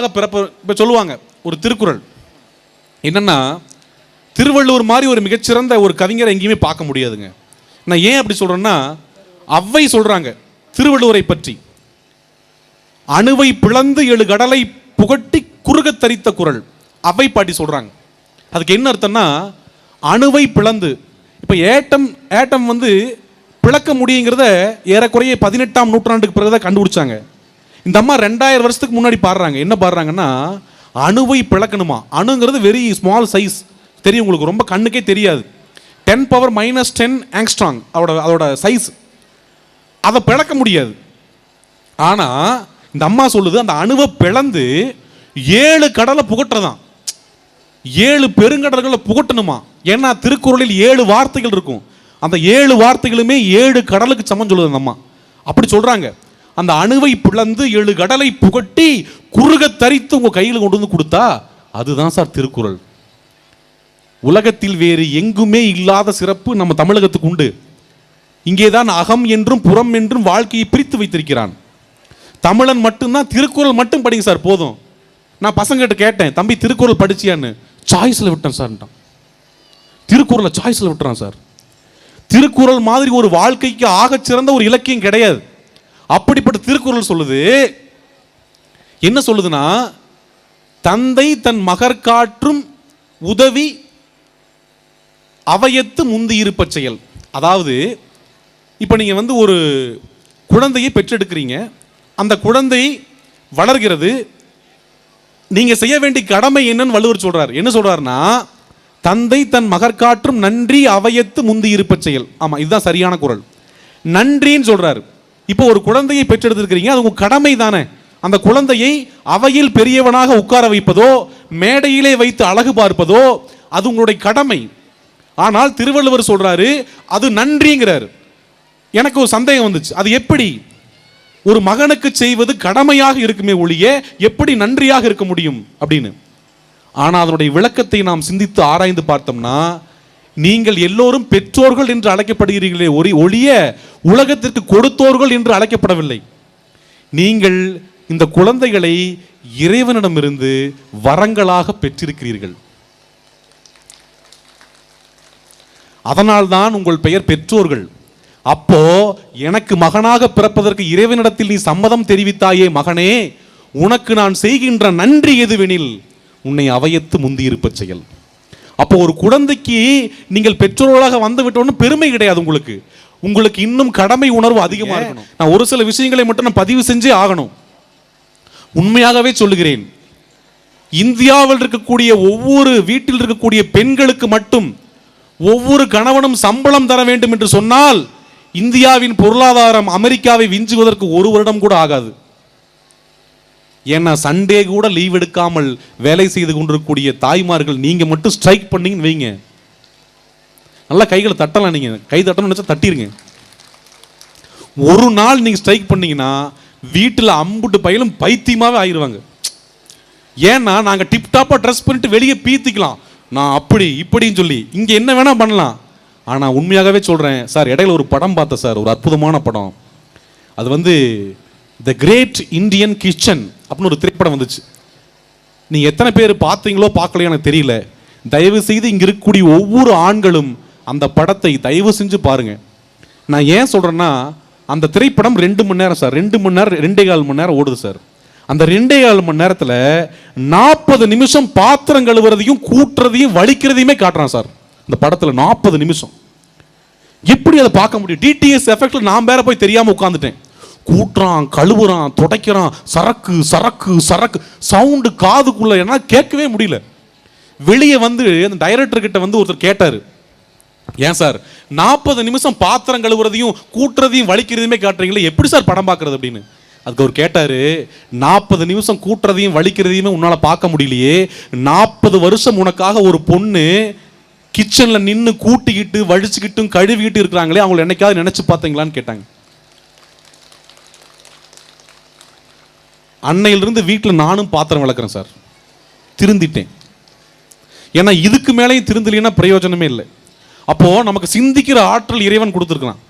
பிறப்பு இப்போ சொல்லுவாங்க ஒரு திருக்குறள். என்னன்னா திருவள்ளுவர் மாதிரி ஒரு மிகச்சிறந்த ஒரு கவிஞரை எங்கேயுமே பார்க்க முடியாதுங்க. நான் ஏன் அப்படி சொல்றேன்னா அவ்வை சொல்றாங்க திருவள்ளுவரை பற்றி. அணுவை பிளந்து ஏழு கடலை புகட்டி குறுகத் தரித்த குரல் அவ்வை பாட்டி சொல்றாங்க. அதுக்கு என்ன அர்த்தம்னா அணுவை பிளந்து. இப்போ ஏட்டம் ஏட்டம் வந்து பிளக்க முடியுங்கிறத ஏறக்குறைய பதினெட்டாம் நூற்றாண்டுக்கு பிறகு தான் கண்டுபிடிச்சாங்க. இந்த அம்மா ரெண்டாயிரம் வருஷத்துக்கு முன்னாடி பாடுறாங்க. என்ன பாடுறாங்கன்னா அணுவை பிளக்கணுமா? அணுங்கிறது வெரி ஸ்மால் சைஸ் தெரியும் உங்களுக்கு ரொம்ப கண்ணுக்கே தெரியாது. Ten power minus ten angstrom அதோட அதோட சைஸ் அதை பிளக்க முடியாது. ஆனால் இந்த அம்மா சொல்லுது அந்த அணுவை பிளந்து ஏழு கடலை புகட்டுறதான் ஏழு பெருங்கடல்களை புகட்டணுமா? ஏன்னா திருக்குறளில் ஏழு வார்த்தைகள் இருக்கும். அந்த ஏழு வார்த்தைகளுமே ஏழு கடலுக்கு சமம் சொல்லுது அந்த அம்மா. அப்படி சொல்கிறாங்க அந்த அணுவை பிளந்து ஏழு கடலை புகட்டி குறுக தரித்து உங்கள் கையில் கொண்டு வந்து கொடுத்தா அதுதான் சார் திருக்குறள். உலகத்தில் வேறு எங்குமே இல்லாத சிறப்பு நம்ம தமிழகத்துக்கு உண்டு. இங்கேதான் அகம் என்றும் புறம் என்றும் வாழ்க்கையை பிரித்து வைத்திருக்கிறான். தமிழன் மட்டும்தான் திருக்குறள் மட்டும் படிங்க சார் போதும். நான் பசங்கிட்ட கேட்டேன் தம்பி திருக்குறள் படிச்சியான்னு? சாய்ஸில் விட்டேன் சார்ன்ட்டான் திருக்குறளை சாய்ஸில் விட்டுறான் சார். திருக்குறள் மாதிரி ஒரு வாழ்க்கைக்கு ஆகச் சிறந்த ஒரு இலக்கியம் கிடையாது. அப்படிப்பட்ட திருக்குறள் சொல்லுது. என்ன சொல்லுதுன்னா தந்தை தன் மகர் காற்றும் உதவி அவையத்து முந்தி இருப்ப செயல். அதாவது இப்போ நீங்கள் வந்து ஒரு குழந்தையை பெற்றெடுக்கிறீங்க. அந்த குழந்தை வளர்கிறது. நீங்கள் செய்ய வேண்டிய கடமை என்னன்னு வள்ளுவர் சொல்கிறார் என்ன சொல்கிறாருன்னா தந்தை தன் மகற்காற்றும் நன்றி அவையத்து முந்தி இருப்ப செயல். ஆமாம் இதுதான் சரியான குரல். நன்றின்னு சொல்கிறாரு இப்போ ஒரு குழந்தையை பெற்றெடுத்திருக்கிறீங்க அது உங்கள் கடமை தானே அந்த குழந்தையை அவையில் பெரியவனாக உட்கார வைப்பதோ மேடையிலே வைத்து அழகு பார்ப்பதோ அது உங்களுடைய கடமை. ஆனால் திருவள்ளுவர் சொல்றாரு அது நன்றிங்கிறார். எனக்கு ஒரு சந்தேகம் வந்துச்சு. அது எப்படி? ஒரு மகனுக்கு செய்வது கடமையாக இருக்குமே ஒழிய எப்படி நன்றியாக இருக்க முடியும் அப்படின்னு. ஆனால் அதனுடைய விளக்கத்தை நாம் சிந்தித்து ஆராய்ந்து பார்த்தோம்னா நீங்கள் எல்லோரும் பெற்றோர்கள் என்று அழைக்கப்படுகிறீர்களே ஒரு ஒழிய உலகத்திற்கு கொடுத்தோர்கள் என்று அழைக்கப்படவில்லை. நீங்கள் இந்த குழந்தைகளை இறைவனிடமிருந்து வரங்களாக பெற்றிருக்கிறீர்கள். அதனால்தான் உங்கள் பெயர் பெற்றோர்கள். அப்போ எனக்கு மகனாக பிறப்பதற்கு இறைவனிடத்தில் நீ சம்மதம் தெரிவித்தாயே மகனே உனக்கு நான் செய்கின்ற நன்றி எதுவெனில் உன்னை அவையத்து முந்தியிருப்ப செயல். அப்போ ஒரு குழந்தைக்கு நீங்கள் பெற்றோர்களாக வந்து விட்டோன்னு பெருமை கிடையாது உங்களுக்கு. உங்களுக்கு இன்னும் கடமை உணர்வு அதிகமா இருக்கணும். நான் ஒரு சில விஷயங்களை மட்டும் நான் பதிவு செஞ்சே ஆகணும். உண்மையாகவே சொல்லுகிறேன். இந்தியாவில் இருக்கக்கூடிய ஒவ்வொரு வீட்டில் இருக்கக்கூடிய பெண்களுக்கு மட்டும் ஒவ்வொரு கணவனும் சம்பளம் தர வேண்டும் என்று சொன்னால் இந்தியாவின் பொருளாதாரம் அமெரிக்காவை விஞ்சுவதற்கு ஒரு வருடம் கூட ஆகாது. ஏன்னா சண்டே கூட லீவ் எடுக்காமல் வேலை செய்து கொண்டிருக்கக்கூடிய தாய்மார்கள் நீங்கள் மட்டும் ஸ்ட்ரைக் பண்ணீங்கன்னு வைங்க. நல்லா கைகளை தட்டலாம் நீங்கள் கை தட்டணும்னு நினைச்சா தட்டிருங்க. ஒரு நாள் நீங்கள் ஸ்ட்ரைக் பண்ணீங்கன்னா வீட்டில் அம்புட்டு பயிலும் பைத்தியமாகவே ஆயிருவாங்க. ஏன்னா நாங்கள் டிப்டாப்பாக ட்ரெஸ் பண்ணிட்டு வெளியே பீத்திக்கலாம். நான் அப்படி இப்படின்னு சொல்லி. இங்கே என்ன வேணால் பண்ணலாம். ஆனால் உண்மையாகவே சொல்கிறேன் சார் இடையில ஒரு படம் பார்த்தேன் சார். ஒரு அற்புதமான படம். அது வந்து த கிரேட் இந்தியன் கிச்சன் அப்படின்னு ஒரு திரைப்படம் வந்துச்சு. நீங்கள் எத்தனை பேர் பார்த்தீங்களோ பார்க்கலையோ எனக்கு தெரியல. தயவு செய்து இங்கே இருக்கக்கூடிய ஒவ்வொரு ஆண்களும் அந்த படத்தை தயவு செஞ்சு பாருங்கள் நான் ஏன் சொல்கிறேன்னா அந்த திரைப்படம் ரெண்டு மணி நேரம் சார். ரெண்டு மணி நேரம் ரெண்டே கால் மணி நேரம் ஓடுது சார். அந்த ரெண்டே கால் மணி நேரத்தில் நாற்பது நிமிஷம் பாத்திரம் கழுவுறதையும் கூட்டுறதையும் வலிக்கிறதையுமே காட்டுறான் சார். இந்த படத்தில் நாற்பது நிமிஷம். எப்படி அதை பார்க்க முடியும்? டிடிஎஸ் எஃபெக்டில் நான் வேற போய் தெரியாமல் உட்காந்துட்டேன் கூட்டுறான் கழுவுறான் துடைக்கிறான் சரக்கு சரக்கு சரக்கு சவுண்டு காதுக்குள்ள ஏன்னா கேட்கவே முடியல. வெளியே வந்து அந்த டைரக்டர் கிட்ட வந்து ஒருத்தர் கேட்டார். ஏன் சார் நாற்பது நிமிஷம் பாத்திரம் கழுவுறதையும் கூட்டுறதையும் வலிக்கிறதையுமே காட்டுறீங்களே எப்படி சார் படம் பார்க்கறது அப்படின்னு? அதுக்கு அவர் கேட்டார் நாற்பது நிமிஷம் கூட்டுறதையும் வலிக்கிறதையுமே உன்னால் பார்க்க முடியலையே. நாற்பது வருஷம் உனக்காக ஒரு பொண்ணு கிச்சனில் நின்று கூட்டிக்கிட்டு வழிச்சுக்கிட்டும் கழுவிக்கிட்டு இருக்கிறாங்களே அவங்களை என்னைக்காவது நினச்சி பார்த்தீங்களான்னு கேட்டாங்க. அன்னையிலிருந்து வீட்டில் நானும் பாத்திரம் விளக்குறேன் சார். திருந்திட்டேன். ஏன்னா இதுக்கு மேலேயும் திருந்தலைன்னா பிரயோஜனமே இல்லை. அப்போ நமக்கு சிந்திக்கிற ஆற்றல் இறைவன் கொடுத்துருக்கலாம்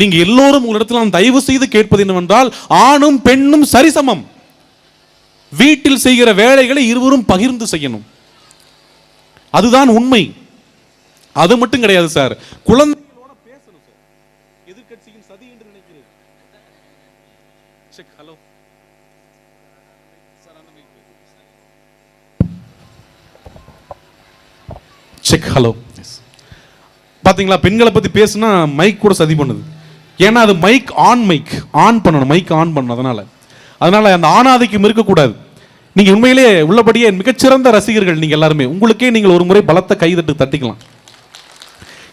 நீங்க எல்லோரும் உங்களிடத்தில் நான் தயவு செய்து கேட்பது என்னவென்றால் ஆணும் பெண்ணும் சரிசமம். வீட்டில் செய்கிற வேலைகளை இருவரும் பகிர்ந்து செய்யணும். அதுதான் உண்மை. அது மட்டும் கிடையாது சார். குழந்தை பேசணும் சார் எதிர்க்கட்சியின் சதி என்று நினைக்கிறேன் செக் ஹலோ செக் ஹலோ பாத்தீங்களா பெண்களை பத்தி பேசுனா மைக் கூட சதி பண்ணுது. ஏன்னா அது மைக் ஆன் மைக் ஆன் பண்ணணும். மைக் ஆன் பண்ணணும் அதனால. அதனால அந்த ஆணாதிக்கம் இருக்கக்கூடாது. நீங்க உண்மையிலேயே உள்ளபடியே மிகச்சிறந்த ரசிகர்கள் நீங்க எல்லாருமே. உங்களுக்கே நீங்கள் ஒரு முறை பலத்த கைதட்டு தட்டிக்கலாம்.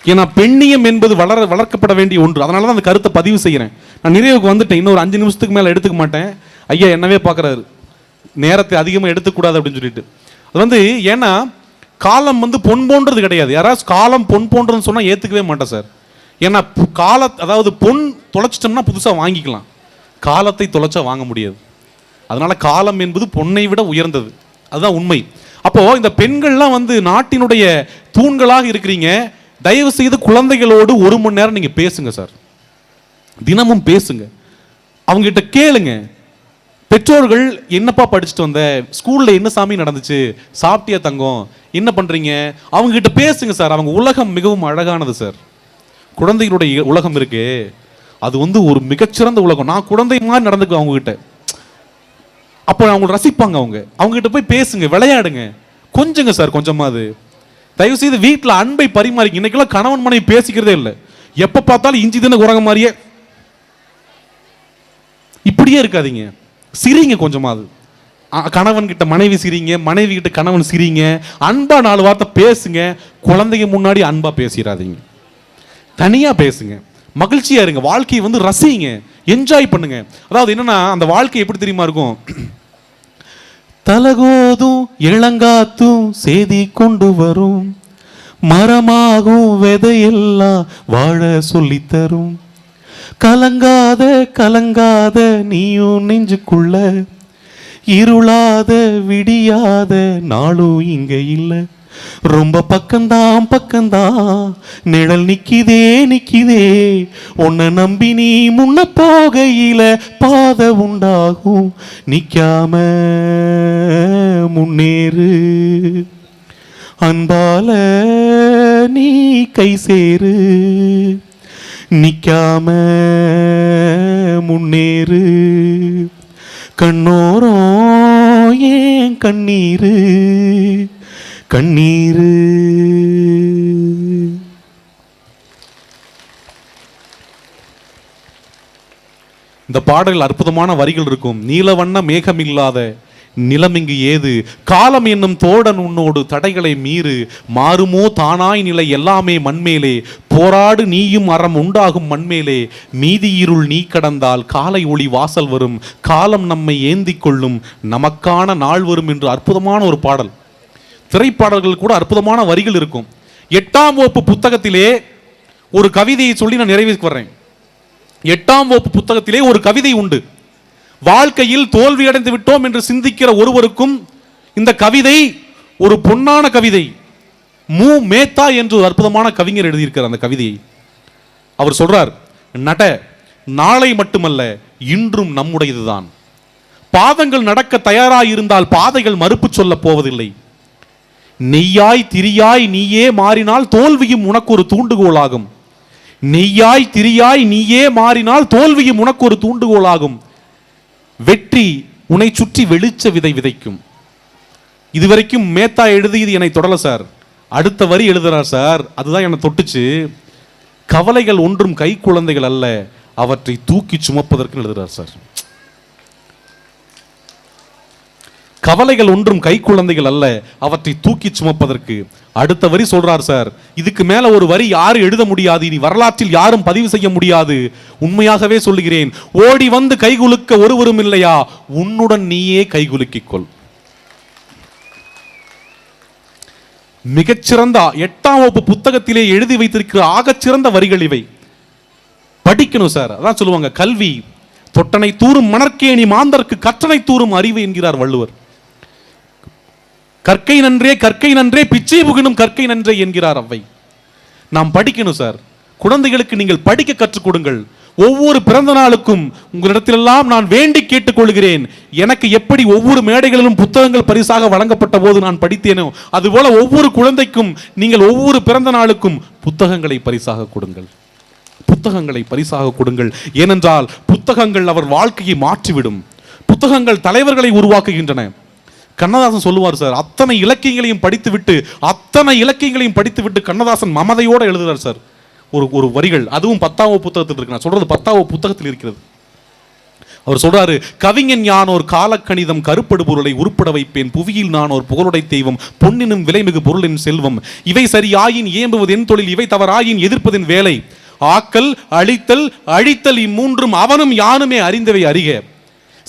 ஏன்னா பெண்ணியம் என்பது வளர வளர்க்கப்பட வேண்டிய ஒன்று. அதனால தான் அந்த கருத்தை பதிவு செய்கிறேன். நான் நிறைவுக்கு வந்துட்டேன். இன்னொரு அஞ்சு நிமிஷத்துக்கு மேலே எடுத்துக்க மாட்டேன். ஐயா என்னவே பார்க்குறாரு நேரத்தை அதிகமாக எடுத்துக்கூடாது அப்படின்னு சொல்லிட்டு. அது வந்து ஏன்னா காலம் வந்து பொன் போன்றது கிடையாது. யாராவது காலம் பொன் போன்றதுன்னு சொன்னால் ஏற்றுக்கவே மாட்டேன் சார். ஏன்னா பு- கால அதாவது பொன் தொலைச்சிட்டோம்னா புதுசாக வாங்கிக்கலாம். காலத்தை தொலைச்சா வாங்க முடியாது. அதனால காலம் என்பது பொன்னை விட உயர்ந்தது. அதுதான் உண்மை. அப்போது இந்த பெண்கள்லாம் வந்து நாட்டினுடைய தூண்களாக இருக்கிறீங்க. தயவு செய்து குழந்தைகளோடு ஒரு மணி நேரம் நீங்கள் பேசுங்க சார். தினமும் பேசுங்க. அவங்ககிட்ட கேளுங்க. பெற்றோர்கள் என்னப்பா படிச்சுட்டு வந்த? ஸ்கூலில் என்ன சாமி நடந்துச்சு? சாப்பிட்டியா தங்கம்? என்ன பண்ணுறீங்க அவங்க கிட்ட பேசுங்க சார். அவங்க உலகம் மிகவும் அழகானது சார். குழந்தைகளுடைய உலகம் இருக்கு. அது வந்து ஒரு மிகச்சிறந்த உலகம். நான் குழந்தை மாதிரி நடந்துக்குவேன் அவங்க கிட்ட அப்போ அவங்க ரசிப்பாங்க அவங்க. அவங்ககிட்ட போய் பேசுங்க விளையாடுங்க. கொஞ்சங்க சார் கொஞ்சமாவது தயவு செய்து வீட்டில் அன்பை பரிமாறிக்க. இன்னைக்கெல்லாம் கணவன் மனைவி பேசிக்கிறதே இல்லை. எப்போ பார்த்தாலும் இஞ்சி தின குரங்க மாதிரியே. இப்படியே இருக்காதீங்க. சிரிங்க கொஞ்சமாவது கணவன் கிட்ட மனைவி சிரிங்க மனைவி கிட்ட கணவன் சிரிங்க அன்பா நாலு வார்த்தை பேசுங்க குழந்தைங்க முன்னாடி அன்பா பேசிடாதீங்க தனியா பேசுங்க. மகிழ்ச்சியா இருங்க. வாழ்க்கையை வந்து ரசிங்க. என்ஜாய் பண்ணுங்க. அதாவது என்னன்னா அந்த வாழ்க்கை எப்படி தெரியுமா இருக்கும்? தலகோதும் இளங்காத்தும் செய்தி கொண்டு வரும். மரமாகும் விதையெல்லாம் வாழ சொல்லித்தரும். கலங்காத கலங்காத நீயும் நெஞ்சுக்குள்ள. இருளாத விடியாத நாளும் இங்க இல்லை. ரொம்ப பக்கம்தான் பக்கம்தான். நிழல் நிக்கிதே நிக்கிதே. உன்னை நம்பி நீ முன்ன போகையில பாதை உண்டாகும். நிக்காம முன்னேறு. அன்பால நீ கை சேரு. நிக்காம முன்னேறு. கண்ணோரம் ஏன் கண்ணீரு? கண்ணீரு. இந்த பாடல்கள் அற்புதமான வரிகள் இருக்கும். நீலவண்ண மேகமில்லாத நிலம் இங்கு ஏது? காலம் என்னும் தோடன் உன்னோடு தடைகளை மீறு. மாறுமோ தானாய் நிலை எல்லாமே மண்மேலே. போராடு நீயும் அறம் உண்டாகும் மண்மேலே. மீதி இருள் நீ கடந்தால் காலை ஒளி வாசல் வரும். காலம் நம்மை ஏந்தி கொள்ளும். நமக்கான நாள் வரும் என்று அற்புதமான ஒரு பாடல். திரைப்பாடல்கள் கூட அற்புதமான வரிகள் இருக்கும். எட்டாம் வகுப்பு புத்தகத்திலே ஒரு கவிதையை சொல்லி நான் நிறைவேற்றி வர்றேன். எட்டாம் வகுப்பு புத்தகத்திலே ஒரு கவிதை உண்டு. வாழ்க்கையில் தோல்வியடைந்து விட்டோம் என்று சிந்திக்கிற ஒருவருக்கும் இந்த கவிதை ஒரு பொன்னான கவிதை. மு. மேத்தா என்று ஒரு அற்புதமான கவிஞர் எழுதியிருக்கிறார் அந்த கவிதையை. அவர் சொல்றார் நட நாளை மட்டுமல்ல இன்றும் நம்முடையதுதான். பாதங்கள் நடக்க தயாராயிருந்தால் பாதைகள் மறுப்பு சொல்லப் போவதில்லை. நெய்யாய் திரியாய் நீயே மாறினால் தோல்வியும் உனக்கு ஒரு தூண்டுகோலாகும். நெய்யாய் திரியாய் நீயே மாறினால் தோல்வியும் உனக்கு ஒரு தூண்டுகோலாகும். வெற்றி உன்னை சுற்றி வெளிச்ச விதை விதைக்கும். இதுவரைக்கும் மேத்தா எழுதியது என்னை தொடல சார். அடுத்த வரி எழுதுறார் சார். அதுதான் என்னை தொட்டுச்சு. கவலைகள் ஒன்றும் கை குழந்தைகள் அல்ல அவற்றை தூக்கி சுமப்பதற்கு எழுதுறார் சார். கவலைகள் ஒன்றும் கை குழந்தைகள் அல்ல. அவற்றை தூக்கி சுமப்பதற்கு. அடுத்த வரி சொல்றார் சார். இதுக்கு மேல ஒரு வரி யாரும் எழுத முடியாது. இனி வரலாற்றில் யாரும் பதிவு செய்ய முடியாது. உண்மையாகவே சொல்லுகிறேன். ஓடி வந்து கைகுலுக்க ஒருவரும் இல்லையா? உன்னுடன் நீயே கைகுலுக்கிக் கொள். மிகச்சிறந்த எட்டாம் வகுப்பு புத்தகத்திலே எழுதி வைத்திருக்கிற ஆகச்சிறந்த வரிகள் இவை. படிக்கணும் சார். அதான் சொல்லுவாங்க கல்வி. தொட்டனை தூரும் மணற்கேணி மாந்தர்க்கு கற்றனை தூரும் அறிவு என்கிறார் வள்ளுவர். கற்கை நன்றே கற்கை நன்றே பிச்சை புகினும் கற்கை நன்றே என்கிறார் அவை நாம் படிக்கணும் சார். குழந்தைகளுக்கு நீங்கள் படிக்க கற்றுக் கொடுங்கள். ஒவ்வொரு பிறந்த நாளுக்கும் உங்களிடத்திலெல்லாம் நான் வேண்டி கேட்டுக்கொள்கிறேன். எனக்கு எப்படி ஒவ்வொரு மேடைகளிலும் புத்தகங்கள் பரிசாக வழங்கப்பட்ட போது நான் படித்தேனோ அதுபோல ஒவ்வொரு குழந்தைக்கும் நீங்கள் ஒவ்வொரு பிறந்த நாளுக்கும் புத்தகங்களை பரிசாக கொடுங்கள். புத்தகங்களை பரிசாக கொடுங்கள். ஏனென்றால் புத்தகங்கள் அவர் வாழ்க்கையை மாற்றிவிடும். புத்தகங்கள் தலைவர்களை உருவாக்குகின்றன. கண்ணதாசன் சொல்லுவார் சார் அத்தனை இலக்கியங்களையும் படித்துவிட்டு அத்தனை இலக்கியங்களையும் படித்துவிட்டு கண்ணதாசன் மமதையோடு எழுதுகிறார் சார். ஒரு ஒரு வரிகள் அதுவும் பத்தாவோ புத்தகத்தில் இருக்கு. நான் சொல்றது பத்தாவோ புத்தகத்தில் இருக்கிறது. அவர் சொல்றாரு கவிஞன் யான் ஒரு காலக்கணிதம் கருப்படு பொருளை உருப்பட வைப்பேன். புவியில் நான் ஒரு புகழுடை தெய்வம். பொன்னினும் விலைமிகு பொருளின் செல்வம். இவை சரியாயின் ஏம்புவது என் தொழில் இவை தவறாயின் எதிர்ப்பதின் வேலை. ஆக்கல் அழித்தல் அழித்தல் இம்மூன்றும் அவனும் யானுமே அறிந்தவை அறிக.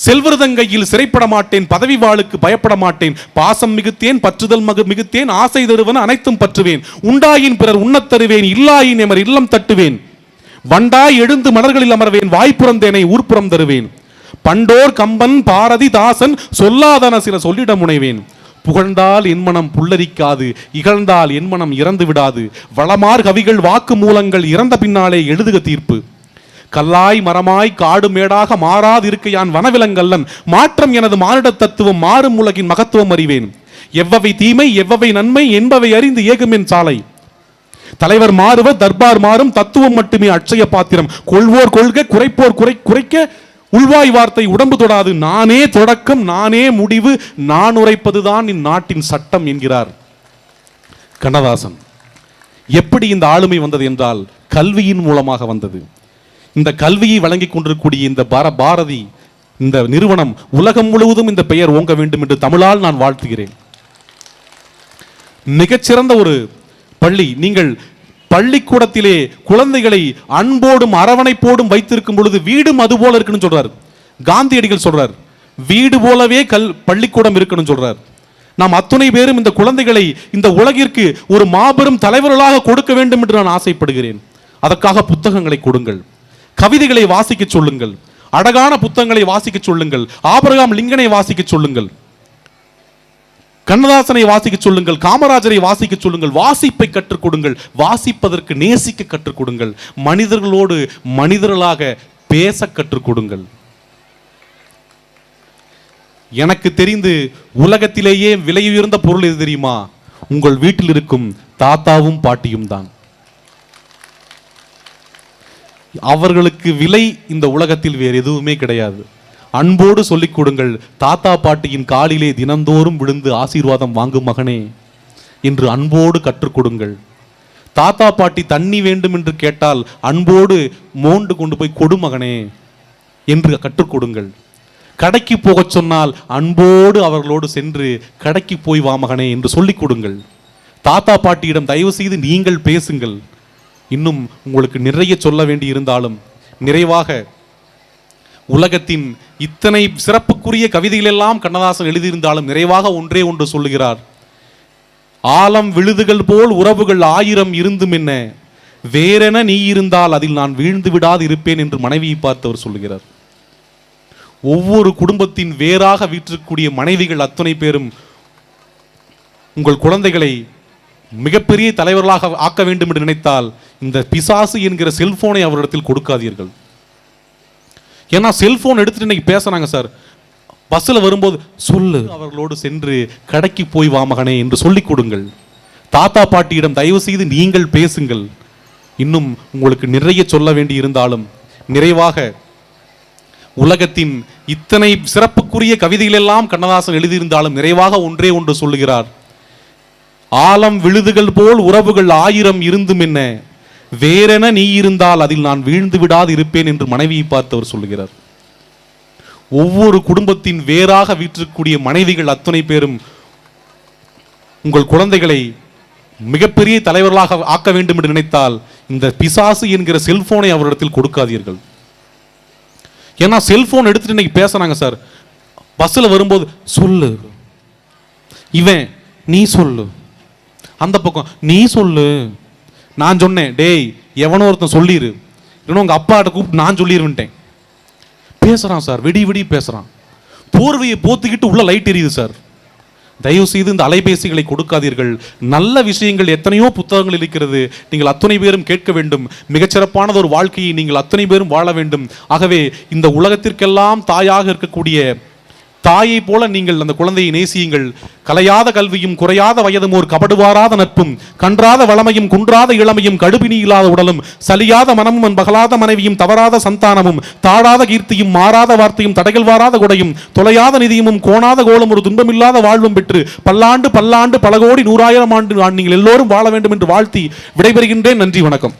செல்வருதங்கையில் சிறைப்பட மாட்டேன் பதவி வாளுக்கு பயப்பட மாட்டேன் பாசம் மிகுத்தேன் பற்றுதல் மகு மிகுத்தேன் ஆசை தருவன அனைத்தும் பற்றுவேன். உண்டாயின் பிறர் உண்ணத் தருவேன் இல்லாயின் எமர் இல்லம் தட்டுவேன். வண்டாய் எழுந்து மலர்களில் அமர்வேன் வாய்ப்புறந்தேனை ஊர்ப்புறம் தருவேன். பண்டோர் கம்பன் பாரதி தாசன் சொல்லாதன சில சொல்லிட முனைவேன். புகழ்ந்தால் என் மனம் புல்லரிக்காது இகழ்ந்தால் என் மனம் இறந்து விடாது வளமார் கவிகள் வாக்கு மூலங்கள் இறந்த பின்னாலே எழுதுக தீர்ப்பு. கல்லாய் மரமாய் காடு மேடாக மாறாது இருக்க யான் வனவிலங்கல்லன். மாற்றம் எனது மானிட தத்துவம் மாறும் உலகின் மகத்துவம் அறிவேன். எவ்வவை தீமை எவ்வவை நன்மை என்பவை அறிந்து ஏகுமென் சாலை. தலைவர் மாறுவர் தர்பார் மாறும் தத்துவம் மட்டுமே அட்சய பாத்திரம். கொள்வோர் கொள்க குறைப்போர் குறை குறைக்க உள்வாய் வார்த்தை உடம்பு தொடாது. நானே தொடக்கம் நானே முடிவு நான் உரைப்பதுதான் இந்நாட்டின் சட்டம் என்கிறார் கண்ணதாசன். எப்படி இந்த ஆளுமை வந்தது என்றால் கல்வியின் மூலமாக வந்தது. இந்த கல்வியை வழங்கிக் கொண்டிருக்கக்கூடிய இந்த பார பாரதி இந்த நிறுவனம் உலகம் முழுவதும் இந்த பெயர் ஓங்க வேண்டும் என்று தமிழால் நான் வாழ்த்துகிறேன். மிகச்சிறந்த ஒரு பள்ளி. நீங்கள் பள்ளிக்கூடத்திலே குழந்தைகளை அன்போடும் அரவணைப்போடும் வைத்திருக்கும் பொழுது வீடும் அது போல இருக்குன்னு சொல்றார். காந்தியடிகள் சொல்றார் வீடு போலவே கல் பள்ளிக்கூடம் இருக்கணும் சொல்றார். நாம் அத்துணை பேரும் இந்த குழந்தைகளை இந்த உலகிற்கு ஒரு மாபெரும் தலைவர்களாக கொடுக்க வேண்டும் என்று நான் ஆசைப்படுகிறேன். அதற்காக புத்தகங்களை கொடுங்கள். கவிதைகளை வாசிக்க சொல்லுங்கள். அழகான புத்தகங்களை வாசிக்க சொல்லுங்கள். ஆபரகாம் லிங்கனை வாசிக்க சொல்லுங்கள். கண்ணதாசனை வாசிக்க சொல்லுங்கள். காமராஜரை வாசிக்க சொல்லுங்கள். வாசிப்பை கற்றுக் கொடுங்கள். வாசிப்பதற்கு நேசிக்க கற்றுக் கொடுங்கள். மனிதர்களோடு மனிதர்களாக பேச கற்றுக் கொடுங்கள். எனக்கு தெரிந்து உலகத்திலேயே விலையுயர்ந்த பொருள் எது தெரியுமா? உங்கள் வீட்டில் இருக்கும் தாத்தாவும் பாட்டியும் தான். அவர்களுக்கு விலை இந்த உலகத்தில் வேறு எதுவுமே கிடையாது. அன்போடு சொல்லிக் கொடுங்கள் தாத்தா பாட்டியின் காலிலே தினந்தோறும் விழுந்து ஆசீர்வாதம் வாங்கும் மகனே என்று அன்போடு கற்றுக் கொடுங்கள். தாத்தா பாட்டி தண்ணி வேண்டும் என்று கேட்டால் அன்போடு மோண்டு கொண்டு போய் கொடு மகனே என்று கற்றுக் கொடுங்கள். கடைக்கு போகச் சொன்னால் அன்போடு அவர்களோடு சென்று கடைக்கு போய் வா மகனே என்று சொல்லிக் கொடுங்கள். தாத்தா பாட்டியிடம் தயவு செய்து நீங்கள் பேசுங்கள். இன்னும் உங்களுக்கு நிறைய சொல்ல வேண்டி இருந்தாலும் நிறைவாக உலகத்தின் இத்தனை சிறப்புக்குரிய கவிதைகளெல்லாம் கண்ணதாசன் எழுதியிருந்தாலும் நிறைவாக ஒன்றே ஒன்று சொல்லுகிறார். ஆலம் விழுதுகள் போல் உறவுகள் ஆயிரம் இருந்தும் என்ன? வேறென நீ இருந்தால் அதில் நான் வீழ்ந்து விடாது இருப்பேன் என்று மனைவியை பார்த்து அவர் சொல்லுகிறார். ஒவ்வொரு குடும்பத்தின் வேறாக வீற்றக்கூடிய மனைவிகள் அத்தனை பேரும் உங்கள் குழந்தைகளை மிகப்பெரிய தலைவர்களாக ஆக்க வேண்டும் என்று நினைத்தால் இந்த பிசாசு என்கிற செல்போனை அவரிடத்தில் கொடுக்காதீர்கள். ஏன்னா செல்போன் எடுத்துட்டு இன்னைக்கு பேசுறாங்க சார் பஸ்ஸில் வரும்போது சொல்லு அவர்களோடு சென்று கடைக்கு போய் வா மகனே என்று சொல்லிக் கொடுங்கள். தாத்தா பாட்டியிடம் தயவு செய்து நீங்கள் பேசுங்கள். இன்னும் உங்களுக்கு நிறைய சொல்ல வேண்டி இருந்தாலும் நிறைவாக உலகத்தின் இத்தனை சிறப்புக்குரிய கவிதைகளெல்லாம் கண்ணதாசன் எழுதியிருந்தாலும் நிறைவாக ஒன்றே ஒன்று சொல்லுகிறார். ஆலம் விழுதுகள் போல் உறவுகள் ஆயிரம் இருந்தும் என்ன? வேறென நீ இருந்தால் அதில் நான் வீழ்ந்து விடாது இருப்பேன் என்று மனைவியை பார்த்து அவர் சொல்லுகிறார். ஒவ்வொரு குடும்பத்தின் வேறாக வீற்றிருக்கக்கூடிய மனைவிகள் அத்தனை பேரும் உங்கள் குழந்தைகளை மிகப்பெரிய தலைவர்களாக ஆக்க வேண்டும் என்று நினைத்தால் இந்த பிசாசு என்கிற செல்போனை அவரிடத்தில் கொடுக்காதீர்கள். ஏன்னா செல்போன் எடுத்துட்டு இன்னைக்கு பேசுறாங்க சார். பஸ்ஸில் வரும்போது சொல்லு. இவன் நீ சொல்லு. அந்த பக்கம் நீ சொல்லு. நான் சொன்னேன் டேய் எவனோ ஒருத்தன் சொல்லிடு இன்னும் உங்கள் அப்பாட்ட கூப்பிட்டு நான் சொல்லிடுவேன்ட்டேன் பேசுகிறான் சார் விடி விடி பேசுகிறான் போர்வையை போத்துக்கிட்டு உள்ள லைட் எரியுது சார். தயவு செய்து இந்த அலைபேசிகளை கொடுக்காதீர்கள். நல்ல விஷயங்கள் எத்தனையோ புத்தகங்கள் இருக்கிறது. நீங்கள் அத்தனை பேரும் கேட்க வேண்டும். மிகச்சிறப்பானது ஒரு வாழ்க்கையை நீங்கள் அத்தனை பேரும் வாழ வேண்டும். ஆகவே இந்த உலகத்திற்கெல்லாம் தாயாக இருக்கக்கூடிய தாயை போல நீங்கள் அந்த குழந்தையை நேசியுங்கள். கலையாத கல்வியும் குறையாத வயதும் ஒரு கபடுவாராத நட்பும் கன்றாத வளமையும் குன்றாத இளமையும் கடுபினி இல்லாத உடலும் சலியாத மனமும் அன் பகலாத மனைவியும் தவறாத சந்தானமும் தாழாத கீர்த்தியும் மாறாத வார்த்தையும் தடைகள் வாராத குடையும் தொலையாத நிதியமும் கோணாத கோலம் ஒரு துன்பமில்லாத வாழ்வும் பெற்று பல்லாண்டு பல்லாண்டு பல கோடி நூறாயிரம் ஆண்டு நீங்கள் எல்லோரும் வாழ வேண்டும் என்று வாழ்த்தி விடைபெறுகின்றேன். நன்றி வணக்கம்.